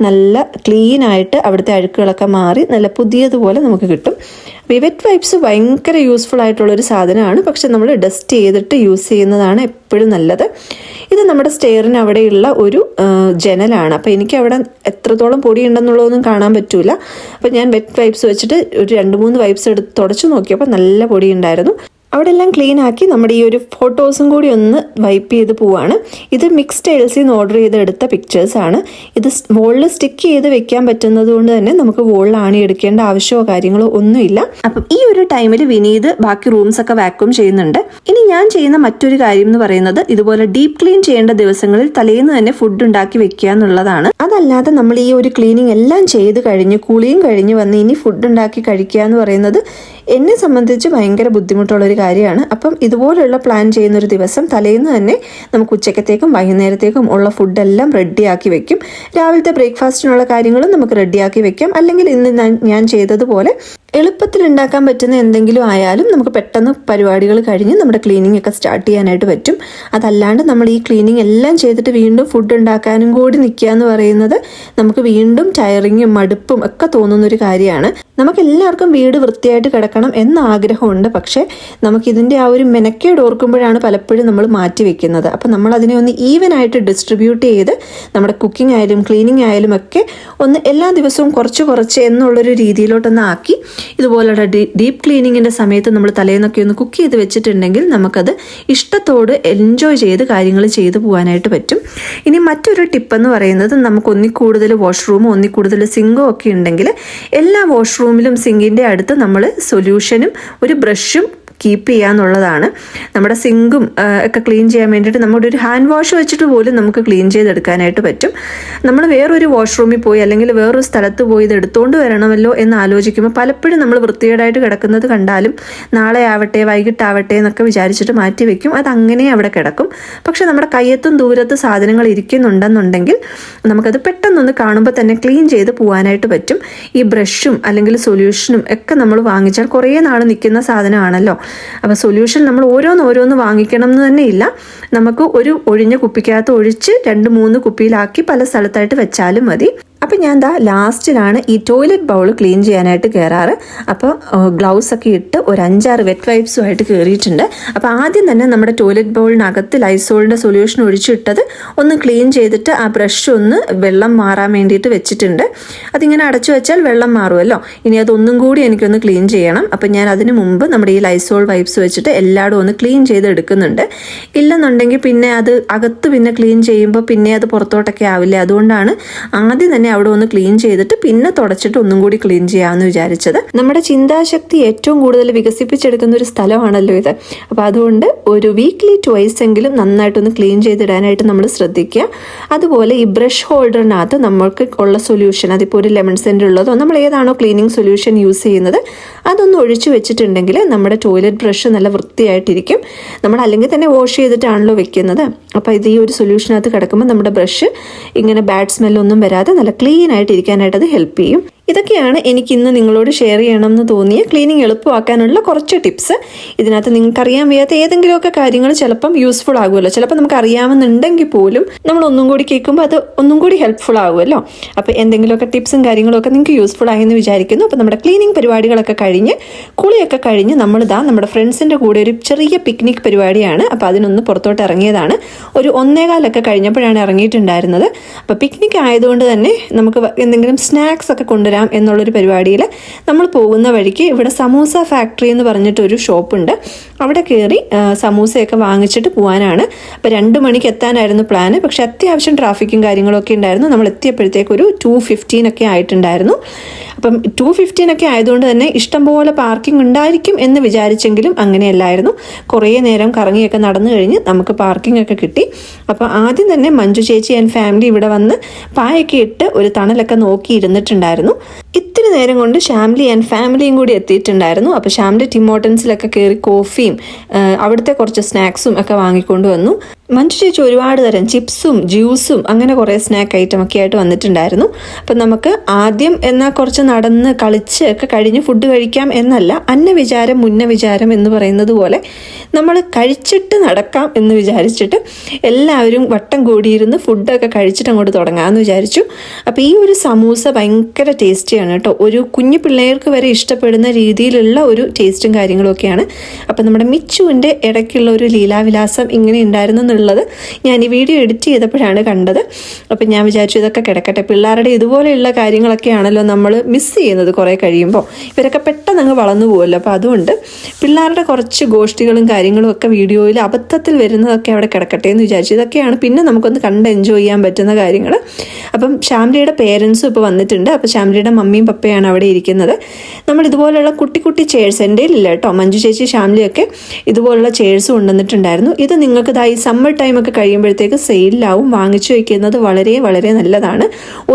നല്ല ക്ലീൻ ആയിട്ട് അവിടുത്തെ അഴുക്കുകളൊക്കെ മാറി നല്ല പുതിയതുപോലെ നമുക്ക് കിട്ടും. അപ്പോൾ ഈ വെറ്റ് വൈപ്സ് ഭയങ്കര യൂസ്ഫുൾ ആയിട്ടുള്ളൊരു സാധനമാണ്. പക്ഷെ നമ്മൾ ഡസ്റ്റ് ചെയ്തിട്ട് യൂസ് ചെയ്യുന്നതാണ് എപ്പോഴും നല്ലത്. ഇത് നമ്മുടെ സ്റ്റെയറിന് അവിടെയുള്ള ഒരു ജനലാണ്. അപ്പോൾ എനിക്ക് അവിടെ എത്രത്തോളം പൊടി ഉണ്ടെന്നുള്ളതൊന്നും കാണാൻ പറ്റില്ല അപ്പോൾ ഞാൻ വെറ്റ് വൈപ്സ് വെച്ചിട്ട് ഒരു രണ്ട് മൂന്ന് വൈപ്സ് എടുത്ത് തുടച്ചു നോക്കിയപ്പോൾ നല്ല പൊടി ഉണ്ടായിരുന്നു അവിടെ എല്ലാം ക്ലീൻ ആക്കി നമ്മുടെ ഈ ഒരു ഫോട്ടോസും കൂടി ഒന്ന് വൈപ്പ് ചെയ്ത് പോവാണ്. ഇത് മിക്സ് ടൈൽസിൽ നിന്ന് ഓർഡർ പിക്ചേഴ്സ് ആണ്. ഇത് വോളിൽ സ്റ്റിക്ക് ചെയ്ത് വെക്കാൻ പറ്റുന്നത് കൊണ്ട് തന്നെ നമുക്ക് വോളിൽ ആണി എടുക്കേണ്ട ആവശ്യമോ കാര്യങ്ങളോ ഒന്നുമില്ല. അപ്പം ഈ ഒരു ടൈമിൽ വിനീത് ബാക്കി റൂംസ് ഒക്കെ വാക്യൂം ചെയ്യുന്നുണ്ട്. ഇനി ഞാൻ ചെയ്യുന്ന മറ്റൊരു കാര്യം എന്ന് പറയുന്നത് ഇതുപോലെ ഡീപ്പ് ക്ലീൻ ചെയ്യേണ്ട ദിവസങ്ങളിൽ തലേന്ന് തന്നെ ഫുഡ് ഉണ്ടാക്കി വെക്കുക എന്നുള്ളതാണ്. അതല്ലാതെ നമ്മൾ ഈ ഒരു ക്ലീനിങ് എല്ലാം ചെയ്ത് കഴിഞ്ഞ് കുളിയും കഴിഞ്ഞ് വന്ന് ഇനി ഫുഡ് ഉണ്ടാക്കി കഴിക്കുക എന്ന് പറയുന്നത് എന്നെ സംബന്ധിച്ച് ഭയങ്കര ബുദ്ധിമുട്ടുള്ള ഒരു കാര്യമാണ്. അപ്പം ഇതുപോലെയുള്ള പ്ലാൻ ചെയ്യുന്ന ഒരു ദിവസം തലേന്ന് തന്നെ നമുക്ക് ഉച്ചക്കത്തേക്കും വൈകുന്നേരത്തേക്കും ഉള്ള ഫുഡെല്ലാം റെഡിയാക്കി വെക്കും. രാവിലത്തെ ബ്രേക്ക്ഫാസ്റ്റിനുള്ള കാര്യങ്ങളും നമുക്ക് റെഡിയാക്കി വെക്കാം. അല്ലെങ്കിൽ ഇന്ന് ഞാൻ- ചെയ്തതുപോലെ എളുപ്പത്തിൽ ഉണ്ടാക്കാൻ പറ്റുന്ന എന്തെങ്കിലും ആയാലും നമുക്ക് പെട്ടെന്ന് പരിപാടികൾ കഴിഞ്ഞ് നമ്മുടെ ക്ലീനിങ് ഒക്കെ സ്റ്റാർട്ട് ചെയ്യാനായിട്ട് പറ്റും. അതല്ലാണ്ട് നമ്മൾ ഈ ക്ലീനിങ് എല്ലാം ചെയ്തിട്ട് വീണ്ടും ഫുഡ് ഉണ്ടാക്കാനും കൂടി നിൽക്കുക എന്ന് പറയുന്നത് നമുക്ക് വീണ്ടും ടയറിങ്ങും മടുപ്പും ഒക്കെ തോന്നുന്ന ഒരു കാര്യമാണ്. നമുക്ക് എല്ലാവർക്കും വീട് വൃത്തിയായിട്ട് കിടക്കണം എന്ന ആഗ്രഹമുണ്ട്. പക്ഷേ നമുക്കിതിന്റെ ആ ഒരു മെനക്കേട് ഓർക്കുമ്പോഴാണ് പലപ്പോഴും നമ്മൾ മാറ്റി വെക്കുന്നത്. അപ്പം നമ്മൾ അതിനെ ഒന്ന് ഈവൻ ആയിട്ട് ഡിസ്ട്രിബ്യൂട്ട് ചെയ്ത് നമ്മുടെ കുക്കിംഗ് ആയാലും ക്ലീനിങ് ആയാലും ഒക്കെ ഒന്ന് എല്ലാ ദിവസവും കുറച്ച് കുറച്ച് എന്നുള്ളൊരു രീതിയിലോട്ടൊന്ന് ആക്കി ഇതുപോലുള്ള ഡീപ്പ് ക്ലീനിങ്ങിന്റെ സമയത്ത് നമ്മൾ തലേന്നൊക്കെ ഒന്ന് കുക്ക് ചെയ്ത് വെച്ചിട്ടുണ്ടെങ്കിൽ നമുക്കത് ഇഷ്ടത്തോട് എൻജോയ് ചെയ്ത് കാര്യങ്ങൾ ചെയ്തു പോകാനായിട്ട് പറ്റും. ഇനി മറ്റൊരു ടിപ്പെന്ന് പറയുന്നത് നമുക്ക് ഒന്നി കൂടുതൽ വാഷ്റൂമോ ഒന്നി കൂടുതൽ സിങ്കോ ഒക്കെ ഉണ്ടെങ്കിൽ എല്ലാ വാഷ്റൂമിലും സിങ്കിന്റെ അടുത്ത് നമ്മൾ സൊല്യൂഷനും ഒരു ബ്രഷും കീപ്പ് ചെയ്യുക എന്നുള്ളതാണ് നമ്മുടെ സിങ്കും ഒക്കെ ക്ലീൻ ചെയ്യാൻ വേണ്ടിയിട്ട് നമ്മുടെ ഒരു ഹാൻഡ് വാഷ് വെച്ചിട്ട് പോലും നമുക്ക് ക്ലീൻ ചെയ്തെടുക്കാനായിട്ട് പറ്റും. നമ്മൾ വേറൊരു വാഷ്റൂമിൽ പോയി അല്ലെങ്കിൽ വേറൊരു സ്ഥലത്ത് പോയി ഇത് എടുത്തുകൊണ്ട് വരണമല്ലോ എന്ന് ആലോചിക്കുമ്പോൾ പലപ്പോഴും നമ്മൾ വൃത്തികേടായിട്ട് കിടക്കുന്നത് കണ്ടാലും നാളെ ആവട്ടെ വൈകിട്ടാവട്ടെ എന്നൊക്കെ വിചാരിച്ചിട്ട് മാറ്റി വെക്കും. അത് അങ്ങനെ അവിടെ കിടക്കും. പക്ഷെ നമ്മുടെ കയ്യത്തും ദൂരത്തും സാധനങ്ങൾ ഇരിക്കുന്നുണ്ടെന്നുണ്ടെങ്കിൽ നമുക്കത് പെട്ടെന്നൊന്ന് കാണുമ്പോൾ തന്നെ ക്ലീൻ ചെയ്ത് പോകാനായിട്ട് പറ്റും. ഈ ബ്രഷും അല്ലെങ്കിൽ സൊല്യൂഷനും ഒക്കെ നമ്മൾ വാങ്ങിച്ചാൽ കുറേ നാൾ നിൽക്കുന്ന സാധനമാണല്ലോ. അപ്പോൾ സൊല്യൂഷൻ നമ്മൾ ഓരോന്ന് ഓരോന്ന് വാങ്ങിക്കണം എന്ന് തന്നെ ഇല്ല. നമുക്ക് ഒരു ഒഴിഞ്ഞ കുപ്പിക്കകത്ത് ഒഴിച്ച് രണ്ട് മൂന്ന് കുപ്പിയിലാക്കി പല സ്ഥലത്തായിട്ട് വെച്ചാലും മതി. അപ്പം ഞാൻ ദാ ലാസ്റ്റിലാണ് ഈ ടോയ്ലറ്റ് ബൗൾ ക്ലീൻ ചെയ്യാനായിട്ട് കയറാറ് അപ്പോൾ ഗ്ലൗസ് ഒക്കെ ഇട്ട് ഒരു അഞ്ചാറ് വെറ്റ് വൈപ്സുമായിട്ട് കയറിയിട്ടുണ്ട് അപ്പോൾ ആദ്യം തന്നെ നമ്മുടെ ടോയ്ലറ്റ് ബൗളിനകത്ത് ലൈസോളിന്റെ സൊല്യൂഷൻ ഒഴിച്ചിട്ടത് ഒന്ന് ക്ലീൻ ചെയ്തിട്ട് ആ ബ്രഷ് ഒന്ന് വെള്ളം മാറാൻ വേണ്ടിയിട്ട് വെച്ചിട്ടുണ്ട്. അതിങ്ങനെ അടച്ചു വെച്ചാൽ വെള്ളം മാറുമല്ലോ. ഇനി അതൊന്നും കൂടി എനിക്കൊന്ന് ക്ലീൻ ചെയ്യണം. അപ്പം ഞാൻ അതിന് മുമ്പ് നമ്മുടെ ഈ ലൈസോൾ വൈപ്സ് വെച്ചിട്ട് എല്ലായിടും ഒന്ന് ക്ലീൻ ചെയ്ത് എടുക്കുന്നുണ്ട്. ഇല്ലെന്നുണ്ടെങ്കിൽ പിന്നെ അത് അകത്ത് പിന്നെ ക്ലീൻ ചെയ്യുമ്പോൾ പിന്നെ അത് പുറത്തോട്ടൊക്കെ ആവില്ലേ. അതുകൊണ്ടാണ് ആദ്യം തന്നെ അവിടെ ഒന്ന് ക്ലീൻ ചെയ്തിട്ട് പിന്നെ തുടച്ചിട്ട് ഒന്നും കൂടി ക്ലീൻ ചെയ്യാമെന്ന് വിചാരിച്ചത്. നമ്മുടെ ചിന്താശക്തി ഏറ്റവും കൂടുതൽ വികസിപ്പിച്ചെടുക്കുന്ന ഒരു സ്ഥലമാണല്ലോ ഇത്. അപ്പോൾ അതുകൊണ്ട് ഒരു വീക്ക്ലി ട്വൈസ് എങ്കിലും നന്നായിട്ടൊന്ന് ക്ലീൻ ചെയ്തിടാനായിട്ട് നമ്മൾ ശ്രദ്ധിക്കുക. അതുപോലെ ഈ ബ്രഷ് ഹോൾഡറിനകത്ത് നമ്മൾക്ക് ഉള്ള സൊല്യൂഷൻ അതിപ്പോൾ ഒരു ലെമൺ സെന്റ് ഉള്ളതോ നമ്മൾ ഏതാണോ ക്ലീനിങ് സൊല്യൂഷൻ യൂസ് ചെയ്യുന്നത് അതൊന്ന് ഒഴിച്ചു വെച്ചിട്ടുണ്ടെങ്കിൽ നമ്മുടെ ടോയ്ലറ്റ് ബ്രഷ് നല്ല വൃത്തിയായിട്ടിരിക്കും. നമ്മൾ അല്ലെങ്കിൽ തന്നെ വാഷ് ചെയ്തിട്ടാണല്ലോ വെക്കുന്നത്. അപ്പോൾ ഇത് ഈ ഒരു സൊല്യൂഷനകത്ത് കിടക്കുമ്പോൾ നമ്മുടെ ബ്രഷ് ഇങ്ങനെ ബാഡ് സ്മെല്ലൊന്നും വരാതെ നല്ല ക്ലീൻ ആയിട്ട് ഇരിക്കാനായിട്ട് അത് ഹെൽപ്പ് ചെയ്യും. ഇതൊക്കെയാണ് എനിക്ക് ഇന്ന് നിങ്ങളോട് ഷെയർ ചെയ്യണമെന്ന് തോന്നിയ ക്ലീനിങ് എളുപ്പമാക്കാനുള്ള കുറച്ച് ടിപ്സ് ഇതിനകത്ത് നിങ്ങൾക്ക് അറിയാൻ വയ്യാത്ത ഏതെങ്കിലുമൊക്കെ കാര്യങ്ങൾ ചിലപ്പം യൂസ്ഫുൾ ആകുമല്ലോ. ചിലപ്പോൾ നമുക്ക് അറിയാമെന്നുണ്ടെങ്കിൽ പോലും നമ്മൾ ഒന്നും കൂടി കേൾക്കുമ്പോൾ അത് ഒന്നും കൂടി ഹെൽപ്ഫുൾ ആകുമല്ലോ. അപ്പോൾ എന്തെങ്കിലുമൊക്കെ ടിപ്സും കാര്യങ്ങളൊക്കെ നിങ്ങൾക്ക് യൂസ്ഫുൾ ആയെന്ന് വിചാരിക്കുന്നു. അപ്പോൾ നമ്മുടെ ക്ലീനിങ് പരിപാടികളൊക്കെ കഴിഞ്ഞ് കുളിയൊക്കെ കഴിഞ്ഞ് നമ്മളിതാ നമ്മുടെ ഫ്രണ്ട്സിന്റെ കൂടെ ഒരു ചെറിയ പിക്നിക് പരിപാടിയാണ്. അപ്പോൾ അതിനൊന്ന് പുറത്തോട്ട് ഇറങ്ങിയതാണ്. ഒരു ഒന്നേകാലൊക്കെ കഴിഞ്ഞപ്പോഴാണ് ഇറങ്ങിയിട്ടുണ്ടായിരുന്നത്. അപ്പോൾ പിക്നിക് ആയതുകൊണ്ട് തന്നെ നമുക്ക് എന്തെങ്കിലും സ്നാക്സ് ഒക്കെ കൊണ്ടുവരാം എന്നുള്ളൊരു പരിപാടിയിൽ നമ്മൾ പോകുന്ന വഴിക്ക് ഇവിടെ സമൂസ ഫാക്ടറി എന്ന് പറഞ്ഞിട്ടൊരു ഷോപ്പുണ്ട് അവിടെ കയറി സമൂസയൊക്കെ വാങ്ങിച്ചിട്ട് പോകാനാണ് അപ്പോൾ രണ്ട് മണിക്ക് എത്താനായിരുന്നു പ്ലാന് പക്ഷേ അത്യാവശ്യം ട്രാഫിക്കും കാര്യങ്ങളൊക്കെ ഉണ്ടായിരുന്നു. നമ്മൾ എത്തിയപ്പോഴത്തേക്കൊരു ടു ഫിഫ്റ്റീൻ ഒക്കെ ആയിട്ടുണ്ടായിരുന്നു. അപ്പം ടു ഫിഫ്റ്റീൻ ഒക്കെ ആയതുകൊണ്ട് തന്നെ ഇഷ്ടംപോലെ പാർക്കിംഗ് ഉണ്ടായിരിക്കും എന്ന് വിചാരിച്ചെങ്കിലും അങ്ങനെയല്ലായിരുന്നു. കുറേ നേരം കറങ്ങിയൊക്കെ നടന്നു കഴിഞ്ഞ് നമുക്ക് പാർക്കിംഗ് ഒക്കെ കിട്ടി. അപ്പോൾ ആദ്യം തന്നെ മഞ്ജു ചേച്ചി ആൻഡ് ഫാമിലി ഇവിടെ വന്ന് പായൊക്കെ ഇട്ട് ഒരു തണലൊക്കെ നോക്കി ഇരുന്നിട്ടുണ്ടായിരുന്നു. ഇത്തിരി നേരം കൊണ്ട് ഷാംലി ആൻഡ് ഫാമിലിയും കൂടി എത്തിയിട്ടുണ്ടായിരുന്നു. അപ്പോൾ ഷാംലി ടിമോട്ടൻസിലൊക്കെ കയറി കോഫിയും അവിടുത്തെ കുറച്ച് സ്നാക്സും ഒക്കെ വാങ്ങിക്കൊണ്ട് വന്നു. മഞ്ജു ചേച്ചി ഒരുപാട് തരം ചിപ്സും ജ്യൂസും അങ്ങനെ കുറേ സ്നാക്ക് ഐറ്റം ഒക്കെ ആയിട്ട് വന്നിട്ടുണ്ടായിരുന്നു. അപ്പം നമുക്ക് ആദ്യം എന്നാൽ കുറച്ച് നടന്ന് കളിച്ച് ഒക്കെ കഴിഞ്ഞ് ഫുഡ് കഴിക്കാം എന്നല്ല അന്ന വിചാരം മുന്ന വിചാരം എന്ന് പറയുന്നത് പോലെ നമ്മൾ കഴിച്ചിട്ട് നടക്കാം എന്ന് വിചാരിച്ചിട്ട് എല്ലാവരും വട്ടം കൂടിയിരുന്ന് ഫുഡൊക്കെ കഴിച്ചിട്ട് അങ്ങോട്ട് തുടങ്ങാമെന്ന് വിചാരിച്ചു. അപ്പോൾ ഈ ഒരു സമൂസ ഭയങ്കര ടേസ്റ്റിയാണ് കേട്ടോ. ഒരു കുഞ്ഞു പിള്ളേർക്ക് വരെ ഇഷ്ടപ്പെടുന്ന രീതിയിലുള്ള ഒരു ടേസ്റ്റും കാര്യങ്ങളൊക്കെയാണ് അപ്പോൾ നമ്മുടെ മിച്ചുവിന്റെ ഇടയ്ക്കുള്ള ഒരു ലീലാവിലാസം ഇങ്ങനെ ഉണ്ടായിരുന്നു എന്നുള്ളത് ഞാൻ ഈ വീഡിയോ എഡിറ്റ് ചെയ്തപ്പോഴാണ് കണ്ടത്. അപ്പം ഞാൻ വിചാരിച്ചു ഇതൊക്കെ കിടക്കട്ടെ. പിള്ളേരുടെ ഇതുപോലെയുള്ള കാര്യങ്ങളൊക്കെയാണല്ലോ നമ്മൾ മിസ് ചെയ്യുന്നത് കുറേ കഴിയുമ്പോൾ ഇവരൊക്കെ പെട്ടെന്ന് അങ്ങ് വളർന്നു പോകുമല്ലോ അപ്പോൾ അതുകൊണ്ട് പിള്ളേരുടെ കുറച്ച് കാര്യങ്ങളും ഒക്കെ വീഡിയോയിൽ അബദ്ധത്തിൽ വരുന്നതൊക്കെ അവിടെ കിടക്കട്ടെ എന്ന് വിചാരിച്ചു. ഇതൊക്കെയാണ് പിന്നെ നമുക്കൊന്ന് കണ്ട് എൻജോയ് ചെയ്യാൻ പറ്റുന്ന കാര്യങ്ങൾ അപ്പം ഷാംലിയുടെ പേരൻസും ഇപ്പോൾ വന്നിട്ടുണ്ട്. അപ്പോൾ ഷാംലിയുടെ മമ്മിയും പപ്പയാണ് അവിടെ ഇരിക്കുന്നത്. നമ്മൾ ഇതുപോലുള്ള കുട്ടി കുട്ടി ചെയർസ് എന്റെ ഇല്ല കേട്ടോ. മഞ്ജു ചേച്ചി ഷാംലിയൊക്കെ ഇതുപോലുള്ള ചെയർസ് കൊണ്ടുവന്നിട്ടുണ്ടായിരുന്നു. ഇത് നിങ്ങൾക്ക് ഈ സമ്മർ ടൈമൊക്കെ കഴിയുമ്പോഴത്തേക്ക് സെയിലാവും വാങ്ങിച്ചു വയ്ക്കുന്നത് വളരെ വളരെ നല്ലതാണ്.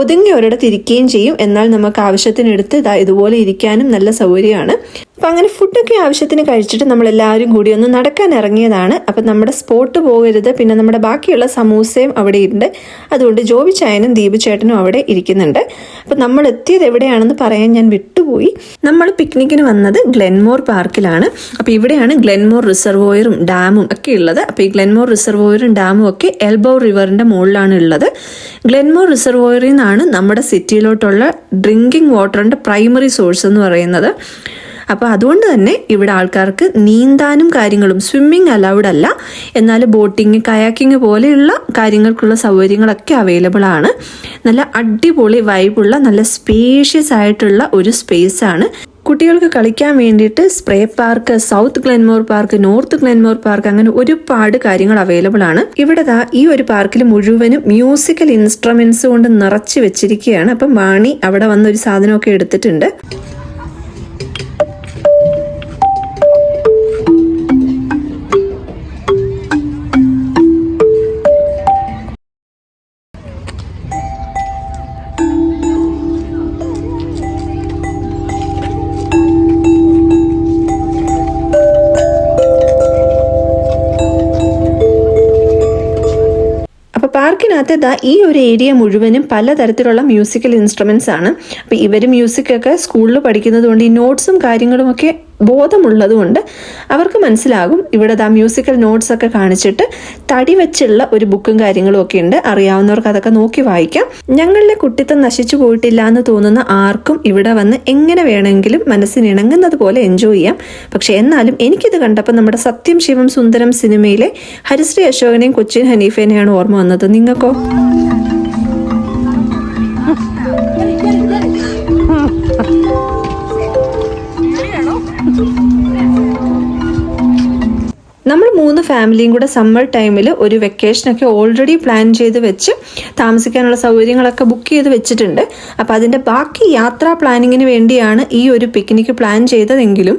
ഒതുങ്ങി ഒരിടത്ത് ഇരിക്കുകയും ചെയ്യും. എന്നാൽ നമുക്ക് ആവശ്യത്തിനെടുത്ത് ഇതാ ഇതുപോലെ ഇരിക്കാനും നല്ല സൗകര്യമാണ്. അപ്പം അങ്ങനെ ഫുഡൊക്കെ ആവശ്യത്തിന് കഴിച്ചിട്ട് നമ്മൾ എല്ലാവരും കൂടി ഒന്ന് നടക്കാൻ ഇറങ്ങിയതാണ്. അപ്പം നമ്മുടെ സ്പോട്ട് പോകരുത്. പിന്നെ നമ്മുടെ ബാക്കിയുള്ള സമൂസയും അവിടെ ഉണ്ട് അതുകൊണ്ട് ജോബി ചായനും ദീപു ചേട്ടനും അവിടെ ഇരിക്കുന്നുണ്ട്. അപ്പം നമ്മൾ എത്തിയത് എവിടെയാണെന്ന് പറയാൻ ഞാൻ വിട്ടുപോയി. നമ്മൾ പിക്നിക്കിന് വന്നത് ഗ്ലെൻമോർ പാർക്കിലാണ്. അപ്പോൾ ഇവിടെയാണ് ഗ്ലെൻമോർ റിസർവോയറും ഡാമും ഒക്കെ ഉള്ളത്. അപ്പോൾ ഈ ഗ്ലെൻമോർ റിസർവോയറും ഡാമും ഒക്കെ എൽബോ റിവറിന്റെ മുകളിലാണ് ഉള്ളത്. ഗ്ലെൻമോർ റിസർവോയറിൽ നിന്നാണ് നമ്മുടെ സിറ്റിയിലോട്ടുള്ള ഡ്രിങ്കിങ് വാട്ടറിന്റെ പ്രൈമറി സോഴ്സ് എന്ന് പറയുന്നത്. അപ്പോൾ അതുകൊണ്ട് തന്നെ ഇവിടെ ആൾക്കാർക്ക് നീന്താനും കാര്യങ്ങളും സ്വിമ്മിങ് അലൗഡ് അല്ല. എന്നാൽ ബോട്ടിങ് കയാക്കിങ് പോലെയുള്ള കാര്യങ്ങൾക്കുള്ള സൗകര്യങ്ങളൊക്കെ അവൈലബിൾ ആണ്. നല്ല അടിപൊളി വൈബുള്ള നല്ല സ്പേഷ്യസ് ആയിട്ടുള്ള ഒരു സ്പേസ് ആണ്. കുട്ടികൾക്ക് കളിക്കാൻ വേണ്ടിയിട്ട് spray park south Glenmore park north Glenmore park അങ്ങനെ ഒരുപാട് കാര്യങ്ങൾ അവൈലബിൾ ആണ്. ഇവിടെ ദാ ഈ ഒരു പാർക്കിൽ മുഴുവനും മ്യൂസിക്കൽ ഇൻസ്ട്രുമെന്റ്സ് കൊണ്ട് നിറച്ച് വെച്ചിരിക്കുകയാണ്. അപ്പം വാണി അവിടെ വന്ന ഒരു സാധനമൊക്കെ എടുത്തിട്ടുണ്ട്. ദാ ഈ ഒരു ഏരിയ മുഴുവനും പലതരത്തിലുള്ള മ്യൂസിക്കൽ ഇൻസ്ട്രുമെന്റ്സ് ആണ്. അപ്പോൾ ഇവർ മ്യൂസിക്കൊക്കെ സ്കൂളിൽ പഠിക്കുന്നത് കൊണ്ട് ഈ നോട്ട്സും കാര്യങ്ങളുമൊക്കെ ബോധമുള്ളതുകൊണ്ട് അവർക്ക് മനസ്സിലാകും. ഇവിടെ ആ മ്യൂസിക്കൽ നോട്ട്സ് ഒക്കെ കാണിച്ചിട്ട് തടി വെച്ചുള്ള ഒരു ബുക്കും കാര്യങ്ങളും ഒക്കെ ഉണ്ട്. അറിയാവുന്നവർക്ക് അതൊക്കെ നോക്കി വായിക്കാം. ഞങ്ങളുടെ കുട്ടിത്തം നശിച്ചു പോയിട്ടില്ല എന്ന് തോന്നുന്ന ആർക്കും ഇവിടെ വന്ന് എങ്ങനെ വേണമെങ്കിലും മനസ്സിന് ഇണങ്ങുന്നത് പോലെ എൻജോയ് ചെയ്യാം. പക്ഷെ എന്നാലും എനിക്കിത് കണ്ടപ്പോൾ നമ്മുടെ സത്യം ശിവം സുന്ദരം സിനിമയിലെ ഹരിശ്രീ അശോകനെയും കൊച്ചിൻ ഹനീഫേനെയാണ് ഓർമ്മ വന്നത്. നിങ്ങൾക്കോ? നമ്മൾ മൂന്ന് ഫാമിലിയും കൂടെ സമ്മർ ടൈമിൽ ഒരു വെക്കേഷനൊക്കെ ഓൾറെഡി പ്ലാൻ ചെയ്ത് വെച്ച് താമസിക്കാനുള്ള സൗകര്യങ്ങളൊക്കെ ബുക്ക് ചെയ്ത് വെച്ചിട്ടുണ്ട്. അപ്പോൾ അതിന്റെ ബാക്കി യാത്രാ പ്ലാനിങ്ങിന് വേണ്ടിയാണ് ഈ ഒരു പിക്നിക് പ്ലാൻ ചെയ്തതെങ്കിലും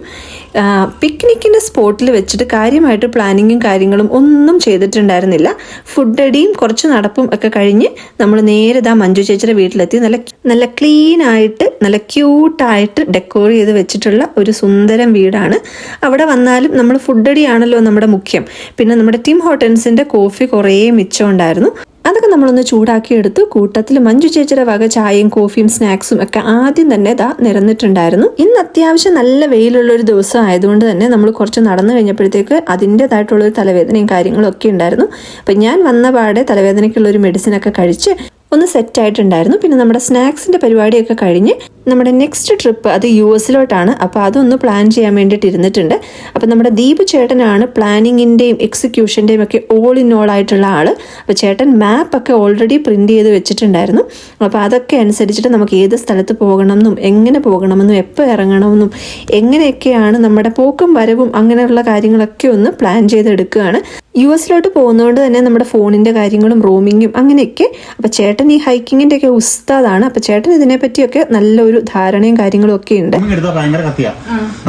പിക്നിക്കിന്റെ സ്പോട്ടിൽ വെച്ചിട്ട് കാര്യമായിട്ട് പ്ലാനിങ്ങും കാര്യങ്ങളും ഒന്നും ചെയ്തിട്ടുണ്ടായിരുന്നില്ല. ഫുഡ് അടിയും കുറച്ച് നടപ്പും ഒക്കെ കഴിഞ്ഞ് നമ്മൾ നേരെ ഇതാ മഞ്ജു ചേച്ചിയുടെ വീട്ടിലെത്തി. നല്ല നല്ല ക്ലീൻ ആയിട്ട് നല്ല ക്യൂട്ടായിട്ട് ഡെക്കോർ ചെയ്ത് വെച്ചിട്ടുള്ള ഒരു സുന്ദരം വീടാണ്. അവിടെ വന്നാലും നമ്മൾ ഫുഡ് അടിയാണല്ലോ നമ്മുടെ മുഖ്യം. പിന്നെ നമ്മുടെ ടീം ഹോട്ടൻസിന്റെ കോഫി കുറേ മിച്ചം ഉണ്ടായിരുന്നു. അതൊക്കെ നമ്മളൊന്ന് ചൂടാക്കിയെടുത്ത് കൂട്ടത്തിൽ മഞ്ജു ചേച്ചിയുടെ വക ചായയും കോഫിയും സ്നാക്സും ഒക്കെ ആദ്യം തന്നെ ഇതാ നിരന്നിട്ടുണ്ടായിരുന്നു. ഇന്ന് അത്യാവശ്യം നല്ല വെയിലുള്ള ഒരു ദിവസം ആയതുകൊണ്ട് തന്നെ നമ്മൾ കുറച്ച് നടന്നു കഴിഞ്ഞപ്പോഴത്തേക്ക് അതിന്റെതായിട്ടുള്ളൊരു തലവേദനയും കാര്യങ്ങളും ഒക്കെ ഉണ്ടായിരുന്നു. അപ്പം ഞാൻ വന്ന പാടെ തലവേദനയ്ക്കുള്ള ഒരു മെഡിസിനൊക്കെ കഴിച്ച് ഒന്ന് സെറ്റ് ആയിട്ടുണ്ടായിരുന്നു. പിന്നെ നമ്മുടെ സ്നാക്സിന്റെ പരിപാടിയൊക്കെ കഴിഞ്ഞ് നമ്മുടെ നെക്സ്റ്റ് ട്രിപ്പ് അത് യു എസിലോട്ടാണ്. അപ്പോൾ അതൊന്ന് പ്ലാൻ ചെയ്യാൻ വേണ്ടിയിട്ട് ഇരുന്നിട്ടുണ്ട് അപ്പോൾ നമ്മുടെ ദീപ് ചേട്ടനാണ് പ്ലാനിങ്ങിന്റെയും എക്സിക്യൂഷന്റെയും ഒക്കെ ഓൾ ഇൻ ഓൾ ആയിട്ടുള്ള ആൾ അപ്പോൾ ചേട്ടൻ മാപ്പ് ഒക്കെ ഓൾറെഡി പ്രിന്റ് ചെയ്ത് വെച്ചിട്ടുണ്ടായിരുന്നു. അപ്പോൾ അതൊക്കെ അനുസരിച്ചിട്ട് നമുക്ക് ഏത് സ്ഥലത്ത് പോകണമെന്നും എങ്ങനെ പോകണമെന്നും എപ്പോൾ ഇറങ്ങണമെന്നും എങ്ങനെയൊക്കെയാണ് നമ്മുടെ പോക്കും വരവും അങ്ങനെയുള്ള കാര്യങ്ങളൊക്കെ ഒന്ന് പ്ലാൻ ചെയ്തെടുക്കുകയാണ്. യു എസിലോട്ട് പോകുന്നതുകൊണ്ട് തന്നെ നമ്മുടെ ഫോണിന്റെ കാര്യങ്ങളും റോമിങ്ങും അങ്ങനെയൊക്കെ. അപ്പോൾ ചേട്ടൻ ഈ ഹൈക്കിങ്ങിന്റെ ഒക്കെ ഉസ്താദാണ്. അപ്പൊ ചേട്ടൻ ഇതിനെ പറ്റിയൊക്കെ നല്ലൊരു ധാരണയും കാര്യങ്ങളും ഒക്കെ ഉണ്ട്. മൂന്ന് എടുത്താൽ ഭയങ്കര കത്തിയാ.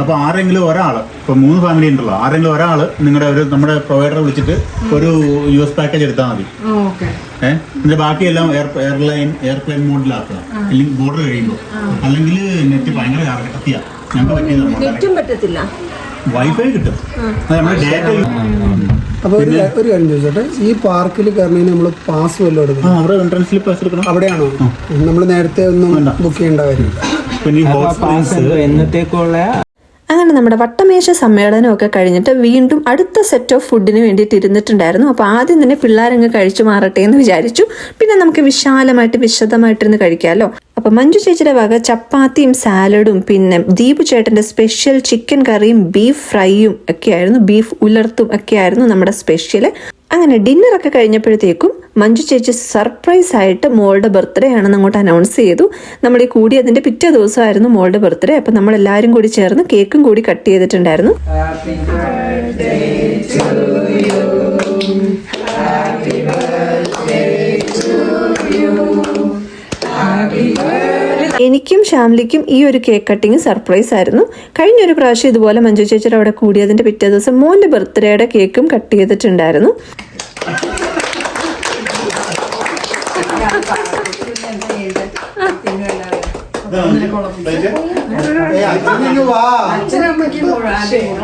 അപ്പൊ ആരെങ്കിലും ഒരാൾ ഇപ്പൊ മൂന്ന് ഫാമിലി ഉണ്ടല്ലോ ആരെങ്കിലും ഒരാൾ നിങ്ങളുടെ ഒരു നമ്മുടെ പ്രൊവൈഡറെ വിളിച്ചിട്ട് ഒരു യു എസ് പാക്കേജ് എടുത്താൽ മതി. ഏഹ് എന്നിട്ട് ബാക്കിയെല്ലാം എയർ എയർലൈൻ എയർപ്ലെയിൻ മോഡിലാക്കുക അല്ലെങ്കിൽ ബോർഡർ കഴിയുമ്പോൾ അല്ലെങ്കിൽ നെറ്റ് ഭയങ്കര കത്തിയാ. ഞങ്ങൾക്ക് പറ്റിയത് പറ്റത്തില്ല. വൈഫൈ കിട്ടും. നമ്മുടെ ഡേറ്റ അപ്പോൾ ഒരു ഒരു കാര്യം ചോദിച്ചോട്ടെ? ഈ പാർക്കിൽ കയറുന്നതിന് നമ്മൾ പാസ് വല്ലതും എടുക്കണം? അവിടെ എൻട്രൻസിൽ പാസ് എടുക്കണം. അവിടെയാണോ? നമ്മൾ നേരത്തെ ഒന്നും ബുക്ക് ചെയ്യേണ്ട കാര്യമില്ല. പിന്നെ ഈ ഹോട്ട് സ്പ്രിങ്സ് എന്നത്തേക്കുള്ള അങ്ങനെ നമ്മുടെ വട്ടമേശ സമ്മേളനമൊക്കെ കഴിഞ്ഞിട്ട് വീണ്ടും അടുത്ത സെറ്റ് ഓഫ് ഫുഡിന് വേണ്ടിയിട്ട് ഇരുന്നിട്ടുണ്ടായിരുന്നു. അപ്പോൾ ആദ്യം തന്നെ പിള്ളേരങ്ങ് കഴിച്ചു മാറട്ടെ എന്ന് വിചാരിച്ചു. പിന്നെ നമുക്ക് വിശാലമായിട്ട് വിശദമായിട്ടിരുന്ന് കഴിക്കാമല്ലോ അപ്പോൾ മഞ്ജു ചേച്ചിയുടെ വക ചപ്പാത്തിയും സാലഡും പിന്നെ ദീപു ചേട്ടന്റെ സ്പെഷ്യൽ ചിക്കൻ കറിയും ബീഫ് ഫ്രൈയും ഒക്കെയായിരുന്നു ബീഫ് ഉലർത്തും ഒക്കെയായിരുന്നു നമ്മുടെ സ്പെഷ്യൽ അങ്ങനെ ഡിന്നറൊക്കെ കഴിഞ്ഞപ്പോഴത്തേക്കും മഞ്ജു ചേച്ചി സർപ്രൈസ് ആയിട്ട് മോളുടെ ബർത്ത്ഡേ ആണെന്ന് അങ്ങോട്ട് അനൗൺസ് ചെയ്തു. നമ്മൾ ഈ കൂടിയതിന്റെ പിറ്റേ ദിവസമായിരുന്നു മോളുടെ ബർത്ത്ഡേ. അപ്പം നമ്മൾ എല്ലാവരും കൂടി ചേർന്ന് കേക്കും കൂടി കട്ട് ചെയ്തിട്ടുണ്ടായിരുന്നു. എനിക്കും ഷാംലിക്കും ഈ ഒരു കേക്ക് കട്ടിങ് സർപ്രൈസ് ആയിരുന്നു. കഴിഞ്ഞൊരു പ്രാവശ്യം ഇതുപോലെ മഞ്ജു ചേച്ചിയുടെ അവിടെ കൂടിയതിന്റെ പിറ്റേ ദിവസം മോന്റെ ബർത്ത്ഡേയുടെ കേക്കും കട്ട് ചെയ്തിട്ടുണ്ടായിരുന്നു.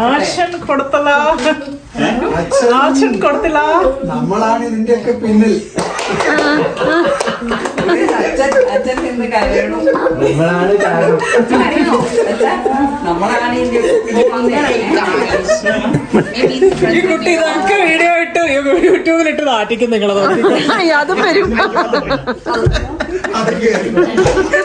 ആക്ഷൻ ഇതിന്റെ ആക്ഷൻ നമ്മളാണ് ഇതിന്റെയൊക്കെ പിന്നിൽ. നമ്മളാണ് കാരണം. ഈ കുട്ടി ഇതൊക്കെ വീഡിയോ ഇട്ട് യൂട്യൂബിൽ ഇട്ട് നാട്ടിക്കും നിങ്ങളത് അത് വരും.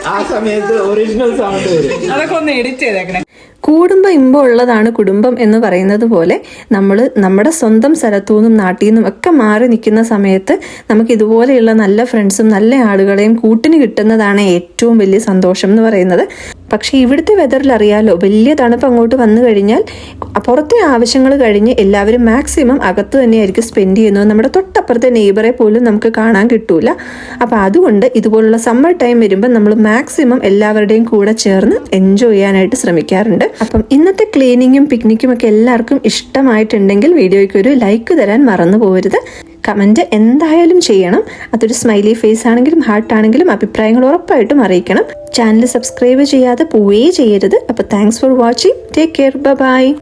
ആ സമയത്ത് ഒറിജിനൽ സൗണ്ട് വരും. അതൊക്കെ ഒന്ന് എഡിറ്റ് ചെയ്തേക്കണേ. കൂടുമ്പോ ഇമ്പം ഉള്ളതാണ് കുടുംബം എന്ന് പറയുന്നത് പോലെ നമ്മൾ നമ്മുടെ സ്വന്തം സ്ഥലത്തു നിന്നും നാട്ടിൽ നിന്നും ഒക്കെ മാറി നിൽക്കുന്ന സമയത്ത് നമുക്ക് ഇതുപോലെയുള്ള നല്ല ഫ്രണ്ട്സും നല്ല ആളുകളെയും കൂട്ടിന് കിട്ടുന്നതാണ് ഏറ്റവും വലിയ സന്തോഷം എന്ന് പറയുന്നത്. പക്ഷേ ഇവിടുത്തെ വെതറിൽ അറിയാലോ വലിയ തണുപ്പ് അങ്ങോട്ട് വന്നു കഴിഞ്ഞാൽ പുറത്തെ ആവശ്യങ്ങൾ കഴിഞ്ഞ് എല്ലാവരും മാക്സിമം അകത്ത് തന്നെയായിരിക്കും സ്പെൻഡ് ചെയ്യുന്നത്. നമ്മുടെ തൊട്ടപ്പുറത്തെ നെയ്ബറെ പോലും നമുക്ക് കാണാൻ കിട്ടൂല. അപ്പോൾ അതുകൊണ്ട് ഇതുപോലുള്ള സമ്മർ ടൈം വരുമ്പോൾ നമ്മൾ മാക്സിമം എല്ലാവരുടെയും കൂടെ ചേർന്ന് എൻജോയ് ചെയ്യാനായിട്ട് ശ്രമിക്കാറുണ്ട്. അപ്പം ഇന്നത്തെ ക്ലീനിങ്ങും പിക്നിക്കും ഒക്കെ എല്ലാവർക്കും ഇഷ്ടമായിട്ടുണ്ടെങ്കിൽ വീഡിയോയ്ക്ക് ഒരു ലൈക്ക് തരാൻ മറന്നു പോകരുത് കമന്റ് എന്തായാലും ചെയ്യണം. അതൊരു സ്മൈലി ഫേസ് ആണെങ്കിലും ഹാർട്ട് ആണെങ്കിലും അഭിപ്രായങ്ങൾ ഉറപ്പായിട്ടും അറിയിക്കണം. ചാനൽ സബ്സ്ക്രൈബ് ചെയ്യാതെ പോവുകയേ ചെയ്യരുത്. അപ്പോൾ thanks for watching take care bye